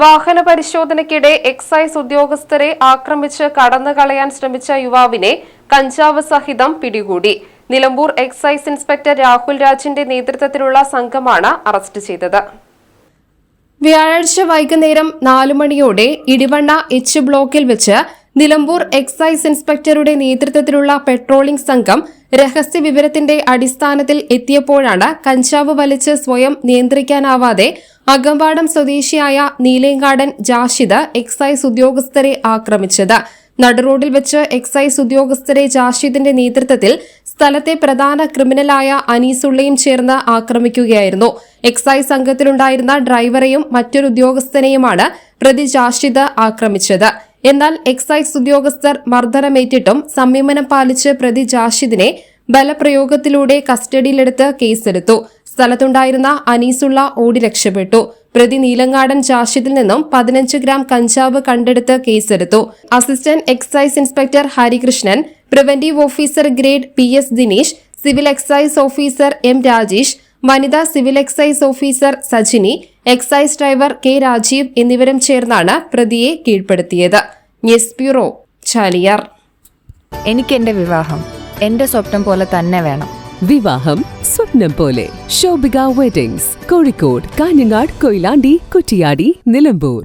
വാഹന പരിശോധനയ്ക്കിടെ എക്സൈസ് ഉദ്യോഗസ്ഥരെ ആക്രമിച്ച് കടന്നുകളയാൻ ശ്രമിച്ച യുവാവിനെ കഞ്ചാവ് സഹിതം പിടികൂടി. നിലമ്പൂർ എക്സൈസ് ഇൻസ്പെക്ടർ രാഹുൽ രാജിന്റെ നേതൃത്വത്തിലുള്ള സംഘമാണ് അറസ്റ്റ് ചെയ്തത്. വ്യാഴാഴ്ച വൈകുന്നേരം നാലു മണിയോടെ ഇടിവണ്ണ എച്ച് ബ്ലോക്കിൽ വെച്ച് നിലമ്പൂർ എക്സൈസ് ഇൻസ്പെക്ടറുടെ നേതൃത്വത്തിലുള്ള പെട്രോളിംഗ് സംഘം രഹസ്യ വിവരത്തിന്റെ അടിസ്ഥാനത്തിൽ എത്തിയപ്പോഴാണ് കഞ്ചാവ് വലിച്ച് സ്വയം നിയന്ത്രിക്കാനാവാതെ അകമ്പാടം സ്വദേശിയായ നീലേങ്കാടൻ ജാഷിദ് എക്സൈസ് ഉദ്യോഗസ്ഥരെ ആക്രമിച്ചത്. നടുറോഡിൽ വെച്ച് എക്സൈസ് ഉദ്യോഗസ്ഥരെ ജാഷിദിന്റെ നേതൃത്വത്തിൽ സ്ഥലത്തെ പ്രധാന ക്രിമിനലായ അനീസുള്ളയും ചേർന്ന് ആക്രമിക്കുകയായിരുന്നു. എക്സൈസ് സംഘത്തിലുണ്ടായിരുന്ന ഡ്രൈവറെയും മറ്റൊരു ഉദ്യോഗസ്ഥനെയുമാണ് പ്രതി ജാഷിദ് ആക്രമിച്ചത്. എന്നാൽ എക്സൈസ് ഉദ്യോഗസ്ഥർ മർദ്ദനമേറ്റിട്ടും സംയമനം പാലിച്ച് പ്രതി ജാഷിദിനെ ബലപ്രയോഗത്തിലൂടെ കസ്റ്റഡിയിലെടുത്ത് കേസെടുത്തു. സ്ഥലത്തുണ്ടായിരുന്ന അനീസുള്ള ഓടി രക്ഷപ്പെട്ടു. പ്രതി നീലങ്ങാടൻ ജാഷിദിൽ നിന്നും പതിനഞ്ച് ഗ്രാം കഞ്ചാവ് കണ്ടെടുത്ത് കേസെടുത്തു. Assistant excise inspector Harikrishnan preventive officer grade P S Dinesh civil excise officer M Rajesh വനിതാ civil excise officer Sajini excise driver K Rajeev എന്നിവരും ചേർന്നാണ് പ്രതിയെ കീഴ്പ്പെടുത്തിയത്. News bureau Chaliyar. എനിക്ക് എന്റെ വിവാഹം എന്റെ സ്വപ്നം പോലെ തന്നെ വേണം. വിവാഹം സ്വപ്നം പോലെ. ശോഭിക വെഡിങ്സ് കോഴിക്കോട് കാഞ്ഞങ്ങാട് കൊയിലാണ്ടി കുറ്റിയാടി നിലമ്പൂർ.